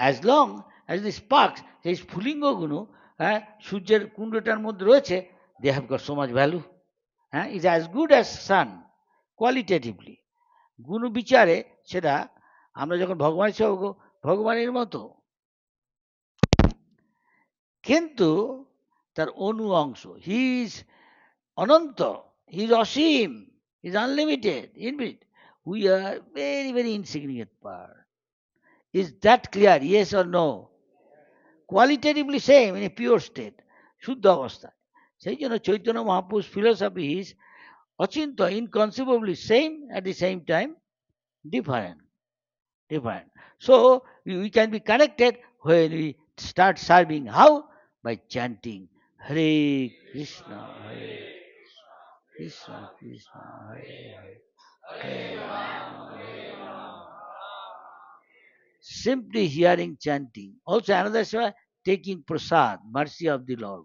As long as the sparks সেই স্ফুলিঙ্গগুলো হ্যাঁ সূর্যের কুণ্ডটার মধ্যে রয়েছে they have got so much value হ্যাঁ is as good as sun qualitatively গুণ বিচারে সেটা আমরা যখন ভগবান সহ ভগবানের মতো কিন্তু তার অনু অংশ হি ইজ অনন্ত হি ইজ অসীম is unlimited, infinite. We are very, very insignificant part. Is that clear? Yes or no? Qualitatively same in a pure state. শুদ্ধ অবস্থা সেই জন্য চৈতন্য মহাপুরুষ philosophy is Achinta inconceivably same at the same time different. Different. So we, we can be connected when we start serving. How? By chanting Hare Krishna, Hare Krishna, Krishna, Hare Hare. Hare Rama, Hare Rama. Simply hearing chanting. Also another way, taking prasad, mercy of the Lord.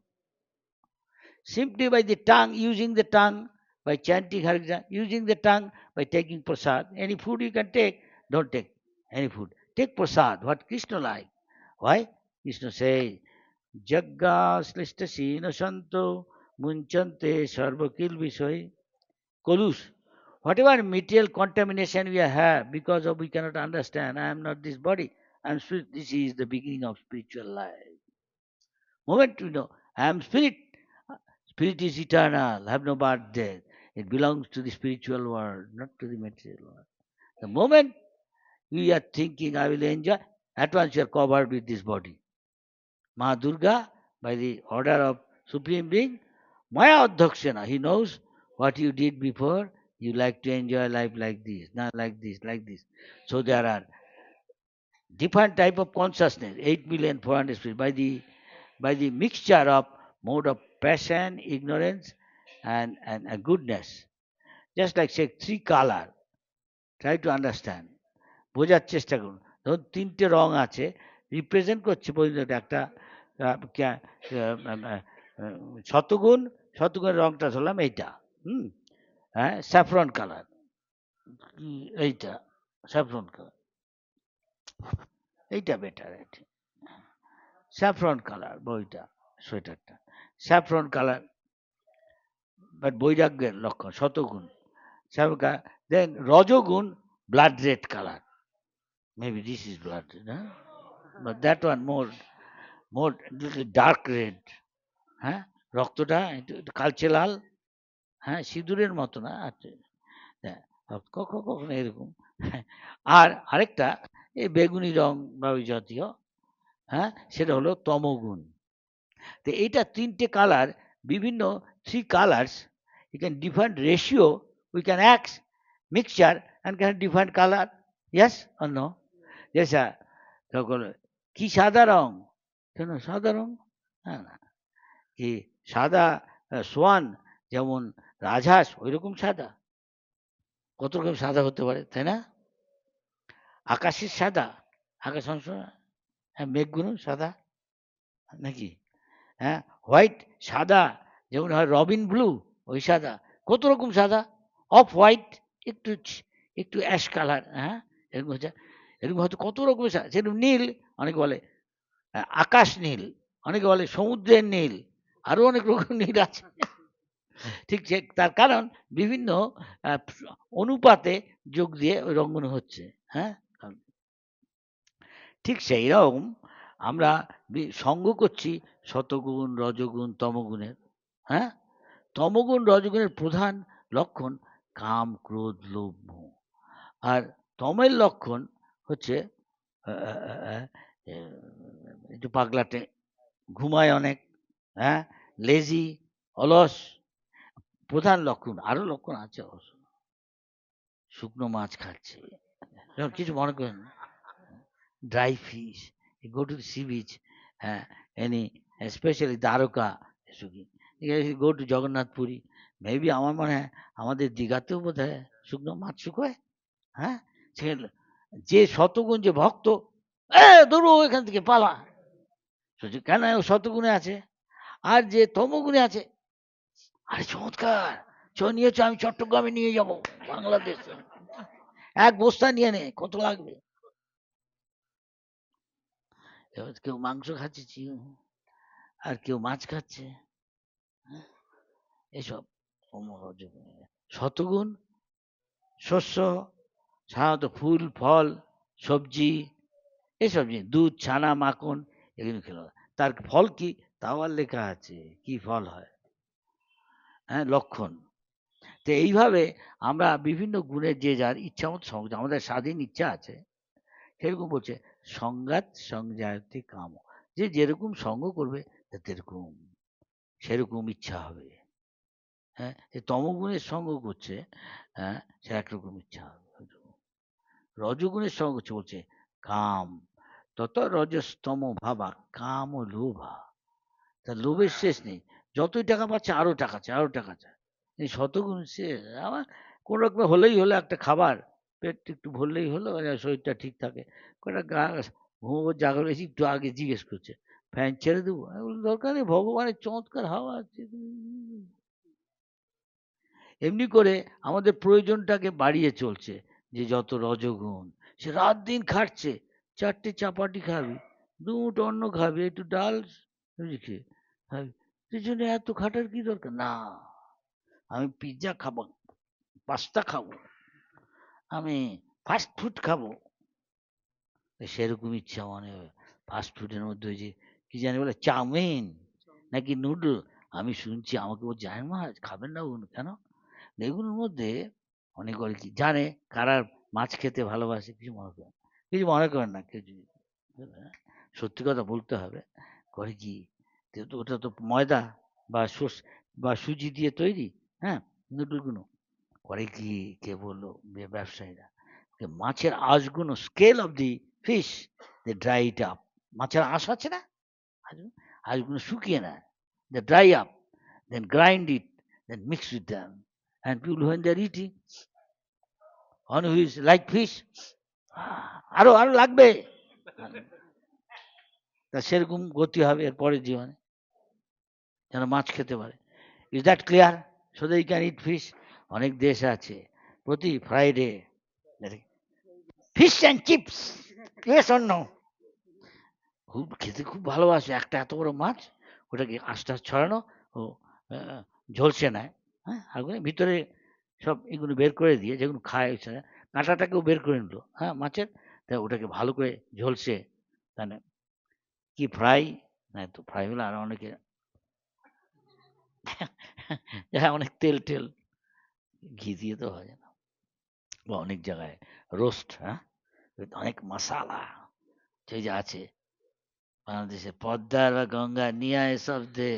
Simply by the tongue, using the tongue, by chanting Hare using the tongue, by taking prasad. Any food you can take, don't take any food. Take prasad, what Krishna like. Why? Krishna says, Jagga slishta sino santo munchante sarvakil vishoy. Kolus. Whatever material contamination we have because of we cannot understand, I am not this body, I am spirit. This is the beginning of spiritual life. Moment we know, I am spirit. Spirit is eternal, have no birth death. It belongs to the spiritual world, not to the material world. The moment we are thinking, I will enjoy, at once you are covered with this body. Ma Durga, by the order of Supreme Being, Maya Adhakshana, he knows what you did before You like to enjoy life like this, not like this, like this. So there are different type of consciousness, 8 million 400 spirits, by the by the mixture of mode of passion, ignorance, and, and, and goodness. Just like say three color. Try to understand. বোঝার চেষ্টা করুন ধরুন তিনটে রং আছে represent করছে পর্যন্ত একটা আহ, কে- আহ, আহ, আহ, শতগুণ শতগুণের রংটা ধরলাম এইটা হুম হ্যাঁ? Saffron colour. এইটা, স্যাফরন কালার। এইটা বেটার এটি স্যাফরন কালার বইটা, সোয়েটারটা। স্যাফরন কালার বাট বৈরাগ্যের লক্ষণ, শতগুণ। Saffron colour then রজগুণ blood red colour. Maybe this is blood red হ্যাঁ but that one more more dark red হ্যাঁ? রক্তটা একটু কালচে লাল। হ্যাঁ সিঁদুরের মতো না হ্যাঁ কখনো কখনো এরকম। আর আরেকটা এই বেগুনি রং বা ওই জাতীয় হ্যাঁ সেটা হলো তমগুণ। তো এইটা তিনটে কালার, বিভিন্ন three colours you can different ratio, we can act mixture and can different color, yes or no? তখন কি সাদা রং? কেন সাদা রং? হ্যাঁ কি সাদা সোয়ান যেমন রাজহাঁস ওই রকম সাদা। কত রকম সাদা হতে পারে, তাই না? আকাশের সাদা, আকাশ অংশ হ্যাঁ মেঘগুলো সাদা নাকি? হ্যাঁ হোয়াইট সাদা, যেমন হয় রবিন ব্লু, ওই সাদা। কত রকম সাদা? অফ হোয়াইট, একটু একটু অ্যাশ কালার হ্যাঁ এরকম হচ্ছে, এরকম হয়তো কত রকমের সেরকম নীল, অনেকে বলে আকাশ নীল, অনেকে বলে সমুদ্রের নীল আরও অনেক রকম নীল আছে। ঠিক সে তার কারণ বিভিন্ন অনুপাতে যোগ দিয়ে ওই রঙগুলো হচ্ছে হ্যাঁ? ঠিক সেই রকম আমরা সঙ্গ করছি শতগুণ, রজগুণ, তমগুণের হ্যাঁ? তমগুণ, রজগুণের প্রধান লক্ষণ কাম, ক্রোধ, লোভ আর তমের লক্ষণ হচ্ছে একটু পাগলাটে, ঘুমায় অনেক হ্যাঁ? লেজি অলস প্রধান লক্ষণ, আরও লক্ষণ আছে অবশ্য। শুকনো মাছ খাচ্ছে। কিছু মনে করেন dry fish, go to sea beach হ্যাঁ any, specially Dwarka go to Jagannath Puri maybe আমার মনে হয় আমাদের দীঘাতেও বোধ হয় শুকনো মাছ শুকোয় হ্যাঁ? সে যে শতগুণ যে ভক্ত দৌড়ো এখান থেকে পালা। কেন শতগুণে আছে? আর যে তমগুণে আছে আরে চমৎকার। চ নিয়েছো আমি চট্টগ্রামে নিয়ে যাব, বাংলাদেশ। এক বস্তা নিয়ে নে, কত লাগবে? এবার কেউ মাংস খাচ্ছে আর কেউ মাছ খাচ্ছে। হ্যাঁ? এসব। শতগুণ শস্য, সাধারণত ফুল, ফল, সবজি, এসব জিনিস, দুধ, ছানা, মাখন, এগুলো খেলো। তার ফল কি? তাও আর লেখা আছে, কি ফল হয়? হ্যাঁ লক্ষণ। তো এইভাবে আমরা বিভিন্ন গুণের যে যার ইচ্ছা মতো সঙ্গ আমাদের স্বাধীন ইচ্ছা আছে, সেরকম বলছে, সংঘাত সংজাতি কাম। যে যেরকম সঙ্গ করবে সেরকম সেরকম ইচ্ছা হবে। হ্যাঁ যে তমগুণের সঙ্গ করছে হ্যাঁ সে একরকম ইচ্ছা হবে। রজগুণের সঙ্গ করছে বলছে, কাম। তত রজস্তম ভাবা, কাম লোভা। তা লোভের শেষ নেই। যতই টাকা পাচ্ছে আরও টাকা চায়, আরও টাকা চায়। এই শতগুণ শেষ আমার কোন রকম হলেই হলো একটা খাবার, পেট একটু ভরলেই হলো মানে শরীরটা ঠিক থাকে। কটা গা ঘুমো জাগর এসে একটু আগে জিজ্ঞেস করছে, ফ্যান ছেড়ে দেবো? দরকার নেই, ভগবানের চমৎকার হাওয়া আছে। এমনি করে আমাদের প্রয়োজনটাকে বাড়িয়ে চলছে, যে যত রজগুণ, সে রাত দিন খাটছে, চারটে চাপাটি খাবি দুটো অন্ন খাবি, একটু ডাল খাবি। জন্য এত খাটার কি দরকার? না আমি পিৎজা খাব পাস্তা খাব আমি ফাস্ট ফুড খাব। সেরকম ইচ্ছা মনে ফাস্ট ফুডের মধ্যে ওই যে কি জানি বলে চাউমিন নাকি নুডল আমি শুনছি আমাকে ও যায় মা খাবেন না ওগুলো কেন? এগুলোর মধ্যে অনেক করে কি জানে কারার মাছ খেতে ভালোবাসে কিছু মনে করেন কিছু মনে করেন না কেউ যদি হ্যাঁ, সত্যি কথা বলতে হবে। করে কি তো ওটা তো ময়দা বা সোস বা সুজি দিয়ে তৈরি হ্যাঁ? নুডলগুলো। করে কি কে বলল ব্যবসায়ীরা মাছের আঁশগুলো scale of the fish they dry it up মাছের আঁশ আছে না? আঁশগুলো শুকিয়ে নেয়। They dry up then grind it then mix with them and people when they are eating on which like fish আরও আরও লাগবে। তা সেরকম গতি হবে এর পরের জীবনে। যেন মাছ খেতে পারে। Is that clear so they can eat fish অনেক দেশ আছে, প্রতি Friday fish and chips yes অন্য খুব, খেতে খুব ভালোবাসে। একটা এত বড় মাছ, ওটাকে আস্তে আস্তে ছড়ানো ও ঝলসে নেয়। হ্যাঁ আর ভিতরে সব এগুলো বের করে দিয়ে যেগুলো খায় কাঁটাটাকেও বের করে নিল। হ্যাঁ মাছের, তা ওটাকে ভালো করে ঝলসে মানে কি ফ্রাই না তো ফ্রাই হলে আর অনেকে হ্যাঁ অনেক তেল টেল ঘি দিয়ে তো হয় না বা অনেক জায়গায় রোস্ট হ্যাঁ? অনেক মশালা, সেই যে আছে। বাংলাদেশে পদ্মার বা গঙ্গা নিয়া এসব দে,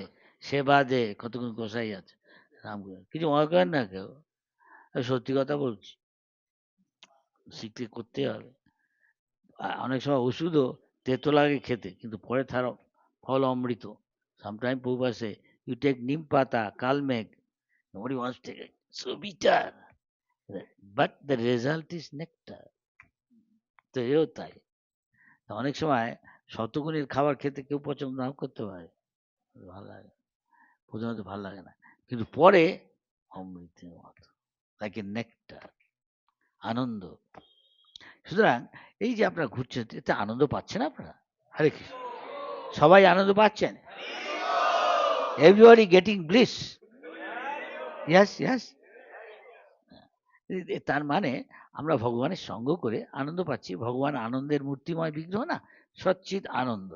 সেবা দে কতক্ষণ গোসাই আছে রাম কিছু মনে করেন না কেউ? সত্যি কথা বলছি। শিখতে করতে হবে। অনেক সময় ওষুধও তেতো লাগে খেতে, কিন্তু পরে তার ফল অমৃত। সামটাইম পৌপাসে ইউ টেক নিম পাতা কালমেঘ nobody wants to take it. So bitter but the result তো এও তাই। তা অনেক সময় শতগুণের খাবার খেতে কেউ পছন্দ নাও করতে পারে। ভালো লাগে। প্রথমত ভালো লাগে না। কিন্তু পরে অমৃতের মতো। তাকে নেকটার আনন্দ। সুতরাং এই যে আপনারা ঘুরছেন, এতে আনন্দ পাচ্ছেন আপনারা? হরে কৃষ্ণ। সবাই আনন্দ পাচ্ছেন? Everybody getting bliss yes yes তার মানে আমরা ভগবানের সঙ্গ করে আনন্দ পাচ্ছি। ভগবান আনন্দের মূর্তিময় বিগ্রহ না সচ্চিত আনন্দ।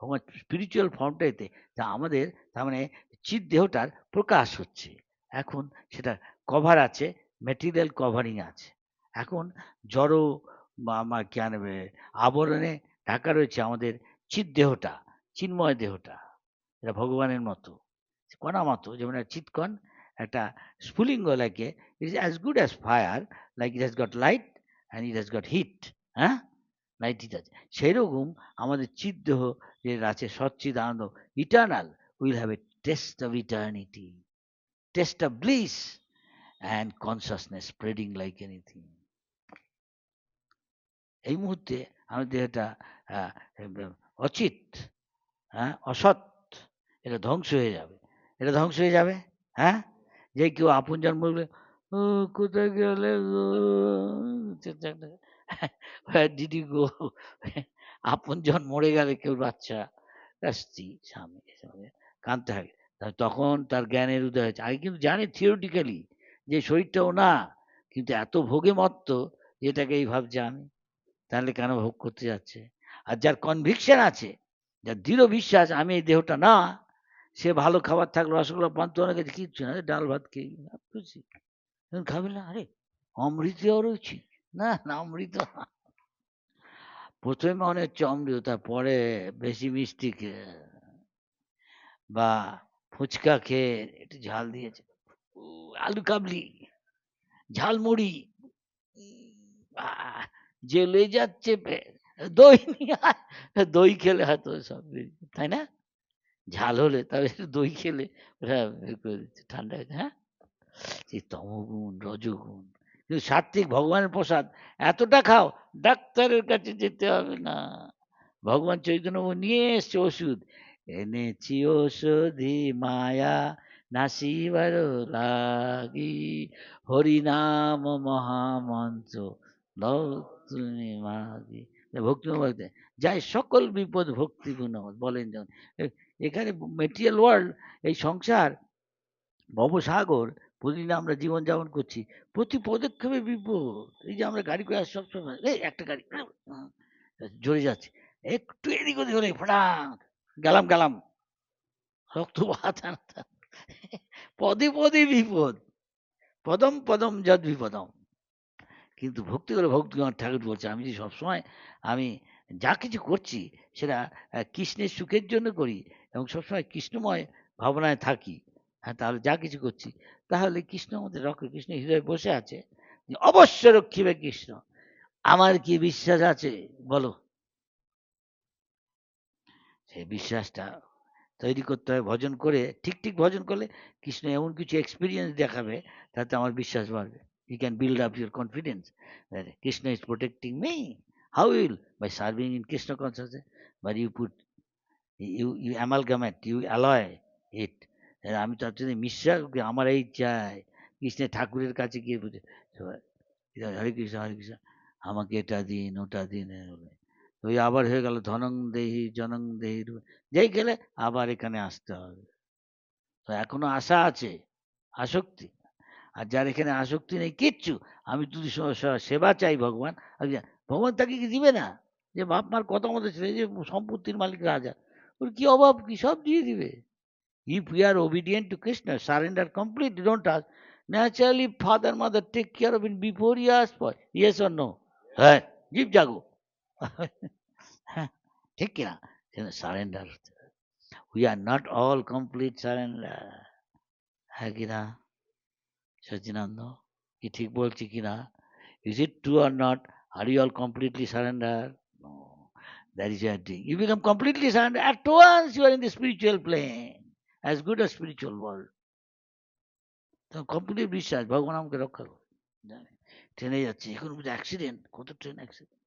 ভগবান স্পিরিচুয়াল ফর্মটাইতে যা আমাদের, তার মানে চিৎ দেহটার প্রকাশ হচ্ছে। এখন সেটা কভার আছে মেটেরিয়াল কভারিং আছে। এখন জড় বা আমার জ্ঞান আবরণে ঢাকা রয়েছে আমাদের চিৎ দেহটা, চিন্ময় দেহটা। এটা ভগবানের মতো। কণা মতো যেমন চিৎকণ একটা স্ফুলিঙ্গ লাগে it is as good as fire like it has got light and it has got heat হ্যাঁ? লাইট হিট আছে। সেরকম আমাদের চিদ্দেহ যে আছে সচ্চিদ আনন্দ eternal will have a taste of eternity taste of bliss and consciousness spreading like anything এই মুহূর্তে আমাদের আহ, অচিত হ্যাঁ? অসৎ এটা ধ্বংস হয়ে যাবে। এটা ধ্বংস হয়ে যাবে? হ্যাঁ? যে কেউ আপনজন বলবে, ও, কোথায় গেলে? গো did you go আপনজন মরে গেলে কেউ বাচ্চা? তার স্ত্রী, স্বামী কাঁদতে থাকে। তখন তার জ্ঞানের উদয় হয়েছে। আগে কিন্তু জানে থিওরিটিক্যালি যে শরীরটাও না, কিন্তু এত ভোগে মত্ত যেটাকে এই ভাবছে আমি তাহলে কেন ভোগ করতে যাচ্ছে? আর যার কনভিকশন আছে, যার দৃঢ় বিশ্বাস, আমি এই দেহটা না সে ভালো খাবার থাকল রসগোল্লা পান্ত অনেক কিচ্ছু না ডাল ভাত খেয়ে খুশি খাবে না? আরে অমৃত রয়েছি? না না, অমৃত। প্রথমে মনে হচ্ছে অমৃত, তারপরে বেশি মিষ্টি খেয়ে, বা ফুচকা খেয়ে একটু ঝাল দিয়েছে। আলু কাবলি, ঝালমুড়ি জেলে যাচ্ছে দই নিয়ে। দই খেলে হয়তো সব তাই না? ঝাল হলে তবে দই খেলে ঠান্ডা হ্যাঁ সেই তমগুণ, রজগুণ, কিন্তু সাত্বিক ভগবানের প্রসাদ এতটা খাও, ডাক্তারের কাছে যেতে হবে না। ভগবান চৈতন্য নিয়ে এসছে ওষুধ। এনেছি ওষুধি মায়া নাসিবার লাগি। হরিনাম মহামন্ত্র তুমি মাগি। ভক্তি যাই সকল বিপদ ভক্তি গুণ বলেন যেমন এখানে মেটেরিয়াল ওয়ার্ল্ড এই সংসার ভবসাগর প্রতিদিন আমরা জীবন যাপন করছি। প্রতি পদক্ষেপে বিপদ এই যে আমরা গাড়ি করে আসছি সবসময়, এই একটা গাড়ি জোরে যাচ্ছে। একটু এদিক ওদিক হলে ফটাং গেলাম গেলাম। রক্ত পদে পদে বিপদ। পদম পদম যদ বিপদম। কিন্তু ভক্তি করে ভক্তি ঠাকুর বলছে, আমি যে সবসময় আমি যা কিছু করছি, সেটা কৃষ্ণের সুখের জন্য করি। এবং সবসময় কৃষ্ণময় ভাবনায় থাকি। হ্যাঁ তাহলে যা কিছু করছি। তাহলে কৃষ্ণ আমাদের রক্ষ, কৃষ্ণ হৃদয়ে বসে আছে অবশ্য রক্ষিবে কৃষ্ণ। আমার কি বিশ্বাস আছে? বলো। সেই বিশ্বাসটা তৈরি করতে হয় ভজন করে, ঠিক ঠিক ভজন করলে কৃষ্ণ এমন কিছু এক্সপিরিয়েন্স দেখাবে তাতে আমার বিশ্বাস বাড়বে। You can build up your confidence Krishna is protecting me how will by serving in Krishna consciousness but you put you you amalgamate you alloy it. আমি তার জন্য করি, আমার এই চাই। কৃষ্ণের ঠাকুরের কাছে গিয়ে বুঝে হরে কৃষ্ণ হরে কৃষ্ণ আমাকে এটা দিন ওটা দিন ওই আবার হয়ে গেল ধনং দেহি জনং দেহি। যেই গেলে আবার এখানে আসতে হবে। তো এখনও আশা আছে আসক্তি। আর যার এখানে আসক্তি নেই কিচ্ছু। আমি স- সেবা চাই ভগবান ভগবান তাকে কি দিবে না? যে বাপ মার কথা মতো ছেলে যে সম্পত্তির মালিক রাজা। ওর কি অভাব কি সব দিয়ে দিবে if we are obedient to Krishna surrender complete don't ask naturally father mother take care of in before you ask for yes or no হ্যাঁ জীব জাগো হ্যাঁ ঠিক কিনা surrender we are not all complete surrender হ্যাঁ কিনা সচিনানন্দ কি ঠিক বলছি কিনা is it true are not are you all completely surrender no is your thing you become completely surrender at once you are in the spiritual plane as good as spiritual world তো complete বিশ্বাস। ভগবান আমাকে রক্ষা করে জানে। ট্রেনে যাচ্ছে। এখন বুঝে অ্যাক্সিডেন্ট কত ট্রেন অ্যাক্সিডেন্ট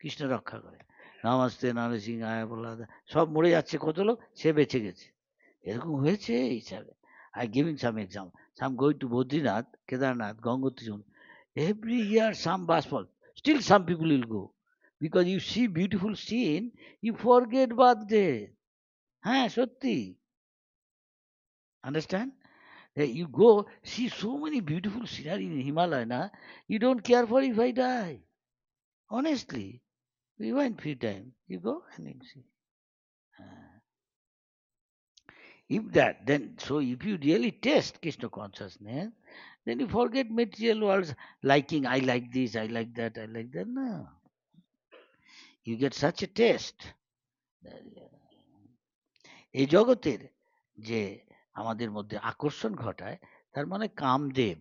কৃষ্ণ রক্ষা করে। নমস্তে নরসিংহ আয় বল্লা সব মরে যাচ্ছে। কত লোক? সে বেঁচে গেছে। এরকম হয়েছে হিসাবে I giving some exam some গোই to Badrinath, Kedarnath, Gangotri every year some bus fall. Still some people will go because you see beautiful scene, you forget birthday. Huh, Sati. Understand? You go, see so many beautiful scenery in Himalaya, na? you don't care for if I die. Honestly, we went few time. You go and you see. Ah. If that, then so if you really test Krishna consciousness, then you forget material worlds liking, I like this, I like that, I like that. No. You get such a taste. এই জগতের যে আমাদের মধ্যে আকর্ষণ ঘটায়, তার মানে কামদেব।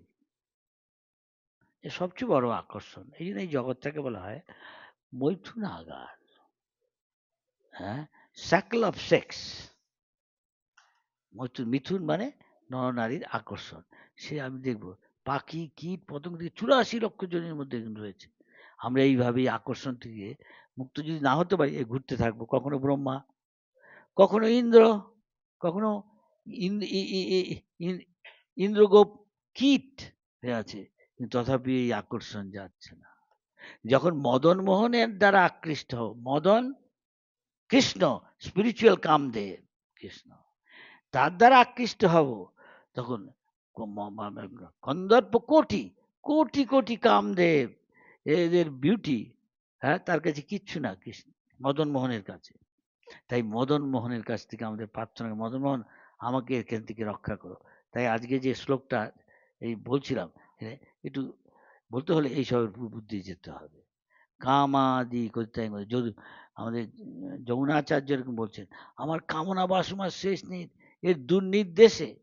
এ সবচেয়ে বড় আকর্ষণ। এই জন্য এই জগৎটাকে বলা হয় মৈথুন আগার হ্যাঁ? সার্কেল অফ সেক্স মৈথুন মিথুন মানে নরনারীর আকর্ষণ। সে আমি দেখব, পাখি, কীট, পতঙ্গ থেকে চুরাশি লক্ষ জনের মধ্যে রয়েছে। আমরা এইভাবেই আকর্ষণ থেকে মুক্ত যদি না হতে পারি ঘুরতে থাকব। কখনো ব্রহ্মা, কখনো ইন্দ্র, কখনো ইন্দ্রগোপ কীট হয়ে আছে তথাপি এই আকর্ষণ যাচ্ছে না। যখন মদন মোহনের দ্বারা আকৃষ্ট মদন কৃষ্ণ স্পিরিচুয়াল কামদেব কৃষ্ণ, তার দ্বারা আকৃষ্ট হব, তখন কন্দর্প কোটি কোটি কোটি কামদেব, এদের বিউটি হ্যাঁ তার কাছে কিচ্ছু না কৃষ্ণ মদন মোহনের কাছে। তাই মদন মোহনের কাছ থেকে আমাদের প্রার্থনা মদন মোহন আমাকে এখান থেকে রক্ষা করো। তাই আজকে যে শ্লোকটা এই বলছিলাম এ, একটু বলতে হলে এই সবের বুদ্ধি যেতে হবে। কামাদি করতে যদি আমাদের যমুনাচার্য এরকম বলছেন আমার কামনা বাসনার শেষ নেই এর দুর্নির্দেশে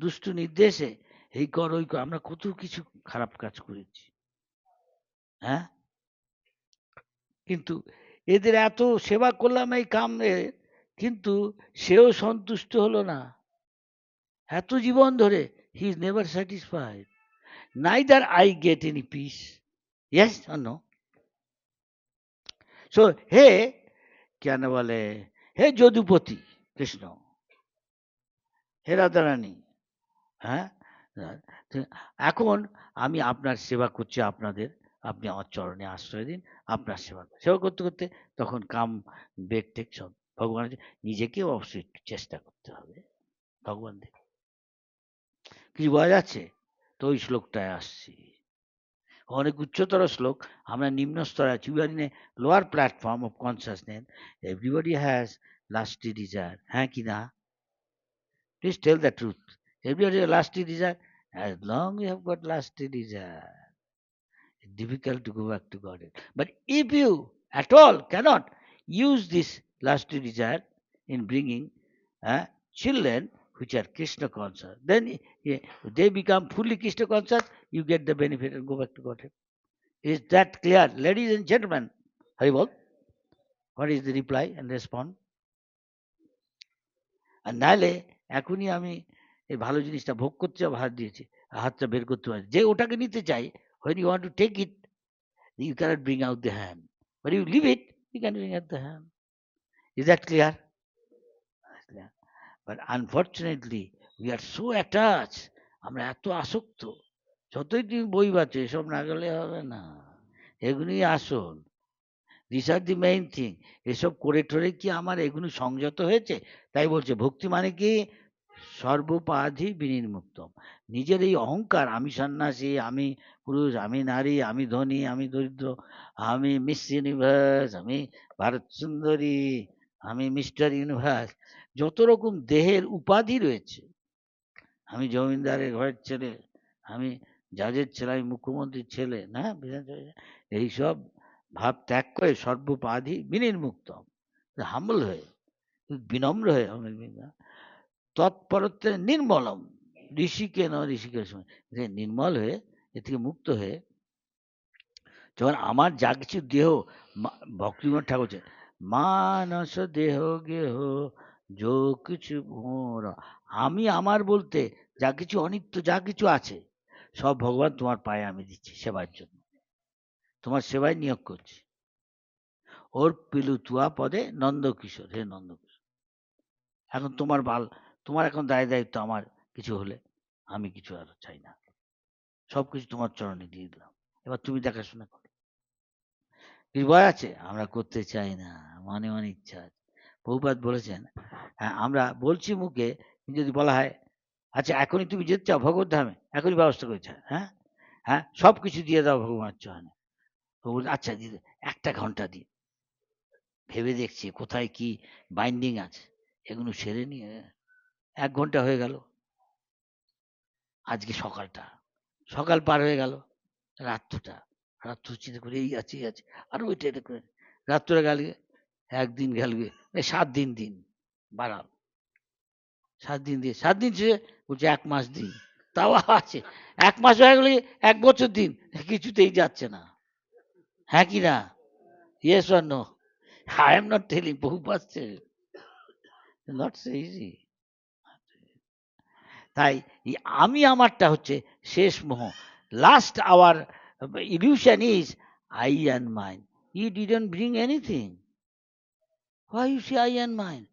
দুষ্টু নির্দেশে এই কর ওই কর আমরা কত কিছু খারাপ কাজ করেছি। হ্যাঁ? কিন্তু এদের এত সেবা করলাম এই কামে, কিন্তু সেও সন্তুষ্ট হলো না। এত জীবন ধরে he is never satisfied neither I get any peace yes no so হে, কেন বলে? হে যদুপতি কৃষ্ণ, হে রাধারানী হ্যাঁ? এখন আমি আপনার সেবা করছি আপনাদের। আপনি আমার চরণে আশ্রয় দিন আপনার সেবা। সেবা করতে করতে তখন কাম বেগ টেক সব ভগবান নিজেকেও অবশ্যই একটু চেষ্টা করতে হবে। ভগবান দেখ কিছু বোঝা যাচ্ছে তো ওই শ্লোকটায় আসছি। অনেক উচ্চতর শ্লোক। আমরা নিম্ন স্তরে আছি। We are in a lower platform of consciousness everybody has lusty desire হ্যাঁ কি না? Please tell the truth everybody lusty desire as long you have got desire, it's difficult to go back to Godhead. But if you at all cannot use this lasting desire in bringing uh, children which are Krishna conscious, then eh, they become fully Krishna conscious, you get the benefit and go back to Godhead. Is that clear? Ladies and gentlemen, Haribol, what is the reply and response? আর নাহলে এখনই আমি এই ভালো জিনিসটা ভোগ করতে যাবো হাত দিয়েছি হাতটা বের করতে পারি যে ওটাকে নিতে চাই when you want to take it you cannot bring out the hand but you leave it you can bring out the hand is that clear but unfortunately we are so attached আমরা এত আসক্ত যতই তুমি বই বাঁচো এসব না গেলে হবে না এগুলোই আসল this are the main thing এসব করে টরে কি আমার এগুলো সংযত হয়েছে তাই বলছে ভক্তি মানে কি সর্বোপাধি বিনির্মুক্তম নিজের এই অহংকার, আমি সন্ন্যাসী, আমি পুরুষ, আমি নারী, আমি ধনী, আমি দরিদ্র, আমি মিস ইউনিভার্স আমি ভারত সুন্দরী, আমি মিস্টার ইউনিভার্স যত রকম দেহের উপাধি রয়েছে, আমি জমিদারের ঘরের ছেলে, আমি জাজের ছেলে, আমি মুখ্যমন্ত্রীর ছেলে, না? এইসব ভাব ত্যাগ করে সর্বোপাধি বিনির্মুক্তম হাম্বল হয়ে, বিনম্র হয়ে আমি তৎপরত্বে নির্মলম। ঋষিকে ন ঋষিকের সময় যে নির্মল হয়ে, এ থেকে মুক্ত হয়ে, যখন আমার যা কিছু দেহ ভক্তিবিনোদ ঠাকুর মানস দেহ গেহ, যো কিছু আমি আমার বলতে যা কিছু অনিত্য, যা কিছু আছে, সব ভগবান তোমার পায়ে আমি দিচ্ছি সেবার জন্য। তোমার সেবায় নিয়োগ করছি। ওর পিলু তুয়া পদে নন্দকিশোর, হে নন্দকিশোর। এখন তোমার বাল, তোমার এখন দায় দায়িত্ব আমার। কিছু হলে আমি কিছু আর চাই না। সব কিছু তোমার চরণে দিয়ে দিলাম। এবার তুমি দেখাশোনা করো। ভয় আছে? আমরা করতে চাই না। মনে মনে ইচ্ছা আছে। বহুপাত বলেছেন হ্যাঁ আমরা বলছি মুখে যদি বলা হয় আচ্ছা এখনই তুমি যেতে চাও ভগবত ধামে? এখনই ব্যবস্থা করেছ হ্যাঁ? হ্যাঁ সব কিছু দিয়ে দাও ভগবানের চরণে। আচ্ছা দিয়ে দাও, একটা ঘণ্টা দিন ভেবে দেখছি কোথায় কি বাইন্ডিং আছে। এগুলো সেরে নিয়ে এক ঘণ্টা হয়ে গেল। আজকে সকালটা। সকাল পার হয়ে গেল, রাত্রটা। রাত্র চিন্তা করে, এই আছে এই আছে। আর ওইটা এটা করে রাত্রে গেল একদিন গেল সাত দিন দিন বাড়াল সাত দিন দিয়ে, সাত দিন শেষে বলছে এক মাস দিন, তাও আছে। এক মাস হয়ে গেলে এক বছর দিন, কিছুতেই যাচ্ছে না। হ্যাঁ কি না? Yes or no I am not telling বহু পাচ্ছে নট সো ইজি তাই এই আমি আমারটা হচ্ছে শেষ মোহ last our illusion is I and mind you didn't bring anything why you say I and mind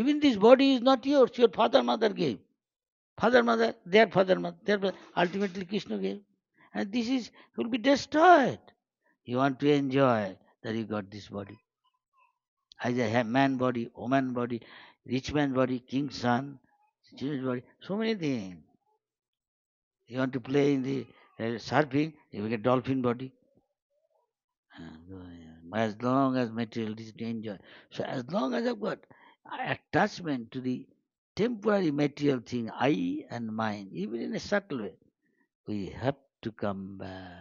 even this body is not yours your father mother gave father mother their father mother their father, ultimately krishna gave And this is will be destroyed. You want to enjoy that you got this body. Either have man body, woman body, rich man body, king's son, change body, so many things. You want to play in the uh, surfing, you will get dolphin body. Ah, as long as material is to enjoy. So as long as I've got attachment to the temporary material thing, I and mine, even in a subtle way, we have to come back.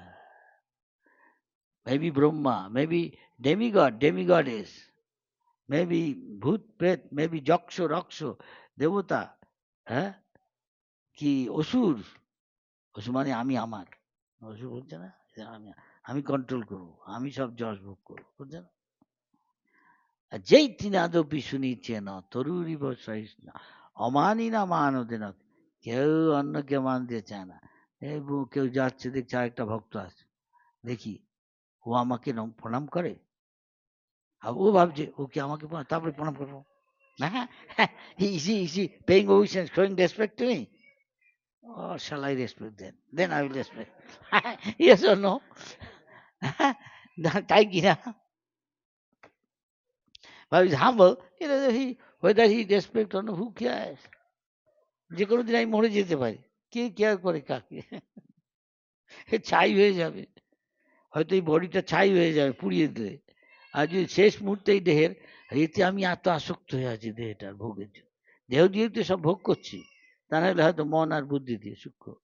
Maybe Brahma, maybe demigod, demigoddess, maybe Bhut, maybe Joksho, Raksho, Devata, হ্যাঁ? কি অসুর? অসুর মানে আমি আমার। অসুর বলছে না? আমি আমি কন্ট্রোল করব, আমি সব যশ ভোগ করব বুঝছে না যেই তিনাদপি শুনিছে না তরুরিব সহিষ্ণু অমানি না মানদে না কেউ অন্যকে দিয়ে চায় না। এই কেউ যাচ্ছে, দেখছে আরেকটা ভক্ত আছে। দেখি, ও আমাকে প্রণাম করে? আর ও ভাবছে, ও কি আমাকে তারপরে প্রণাম করব? হ্যাঁ is he is he paying obeisance showing respect to me or shall I respect them? Then I will respect. yes or no? তাই But he's humble, you know, he, whether he respect or not, who cares? যে কোনো দিন আমি মরে যেতে পারি কে care করে কাকে ছাই হয়ে যাবে হয়তো এই বডিটা ছাই হয়ে যাবে পুড়িয়ে দিলে আর যদি শেষ মুহূর্তে এই দেহের আর এতে আমি এত আসক্ত হয়ে আছি দেহটার ভোগের জন্য। দেহ দিয়ে তো সব ভোগ করছি, তা নাহলে হয়তো মন আর বুদ্ধি দিয়ে সূক্ষ্ম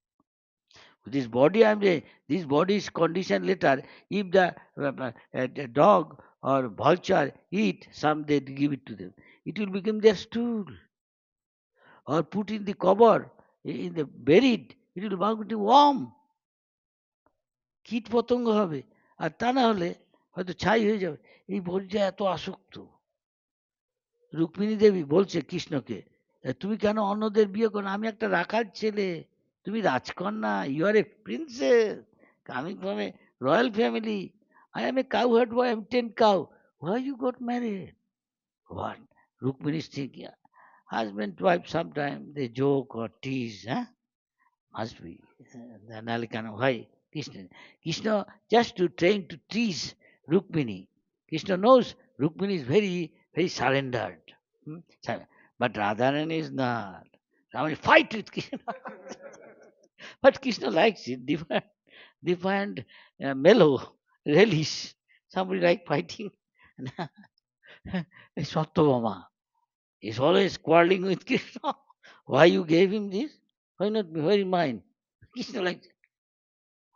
দিস বডি আই যে this body is condition later if the dog or vulture eat some they give it to them it will become their stool or put in the cover in the buried it will bang to worm কীট পতঙ্গ হবে। আর তা না হলে হয়তো ছাই হয়ে যাবে। এই বডিটা এত আসক্ত। রুক্মিণী দেবী বলছে কৃষ্ণকে তুমি কেন অন্যদের বিয়ে করো? আমি একটা রাখার ছেলে। তুমি রাজকন্যা you are a princess coming from a royal family I am a cow head boy am ten cow why you got married what Rukmini স্ত্রী husband wife sometime they joke or tease হ্যাঁ? Must হ্যাঁ, নাহলে কেন? ভাই, Krishna Krishna just to train to tease Rukmini. Krishna knows Rukmini is very very surrendered hmm? But Radharani is not mean fight with Krishna but Krishna likes it different different uh, mellow relish somebody like fighting Satyabhama is always quarreling with Krishna. Why you gave him this? Why not? Where is mine? Krishna like,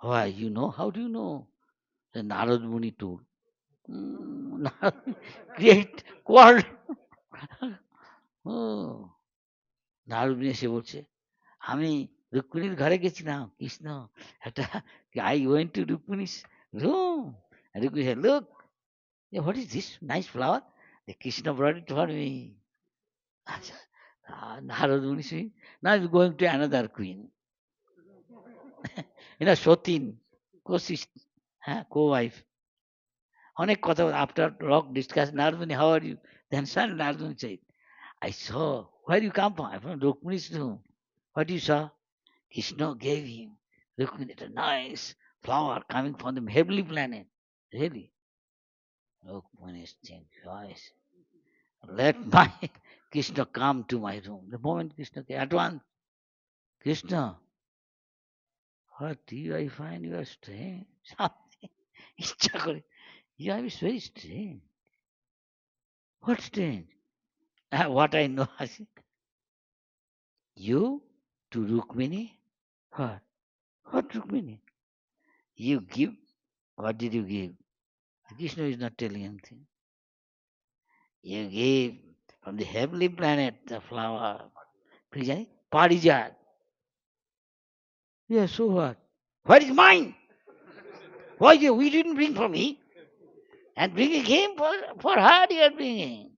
why? You know? How do you know? The Narad Muni. Mm, Narad- Great quarrel. Oh. Narad Muni এসে বলছে আমি রুক্মিণীর ঘরে গেছিলাম কৃষ্ণ একটা I went to Rukmini's room Rukmini what is this nice flower the Krishna brought it for me আচ্ছা নারদ মুনি now I'm going to another queen you know সতীন co-sister হ্যাঁ co-wife অনেক কথা after rock discuss Narvani how are you then son Narvani said I saw where you come from I'm from Rukmini's room what you saw Krishna gave him Rukmini a nice flower coming from the heavenly planet really Rukmini think twice let my Krishna come to my room the moment Krishna came at once Krishna what do you I find you are strange something Yeah, it's very strange. What strange? Uh, what I know, I think. You to Rukmini? What? What Rukmini? You give? What did you give? Krishna is not telling anything. You gave from the heavenly planet the flower, Parijat. Yeah, so what? What is mine? Why, we didn't bring for me and bringing him for, for her you are bringing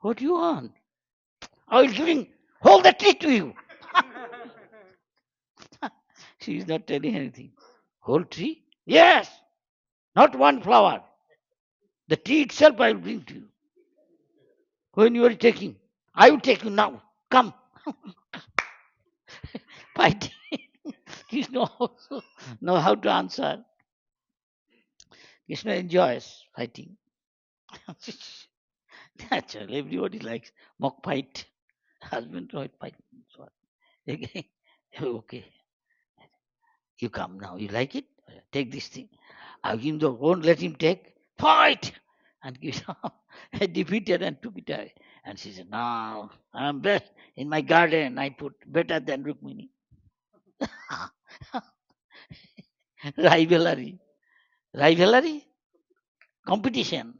what do you want? I will giving hold the tree to you. She is not telling anything. Whole tree yes. Not one flower. The tree itself I will bring to you. When you are taking I will take you now. Come. Fighting Krishna also know how to answer. Krishna enjoys fighting. Natural, everybody likes mock fight. Husband wife fight. So on. Okay. okay. You come now. You like it? Take this thing. I him the won't let him take. Fight! And Krishna defeated and took it away. And she said, No, I'm best in my garden. I put better than Rukmini. rivalry. Rivalry? Competition.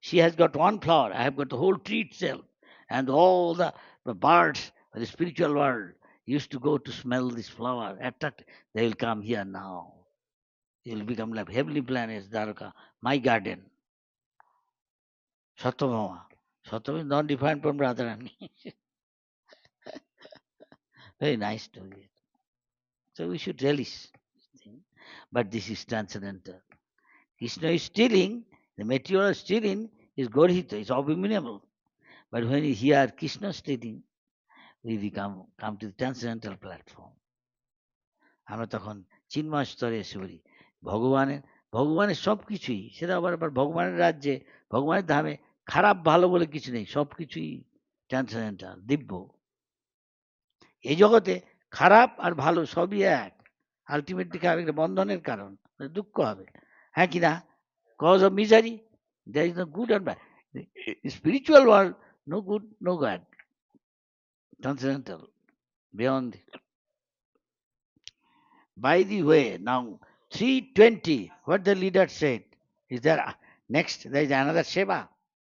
She has got one flower. I have got the whole tree itself. And all the, the birds of the spiritual world used to go to smell this flower. Attract. They will come here now. They will become like heavenly planets, Dwarka, my garden. Satyabhama. Satyabhama is not different from Radharani. Very nice story. So we should relish. But this is transcendental. Krishna is stealing, the material stealing is Gorhita, is abominable. But when we hear Krishna stealing, we become come to the transcendental platform. আমরা তখন চিন্ময় স্তরে এসে বলি ভগবানের ভগবানের সব কিছুই সেটা আবার আবার ভগবানের রাজ্যে ভগবানের ধামে খারাপ ভালো বলে কিছু নেই সব কিছুই ট্রান্সেন্ডেন্টাল দিব্য এই জগতে খারাপ আর ভালো সবই এক আলটিমেটলি একটা বন্ধনের কারণ দুঃখ হবে হ্যাঁ কি না cause of misery there is no good and bad spiritual world no good no bad transcendental, beyond. By the way, now 320, what the leader said, is there next, there is another Seva.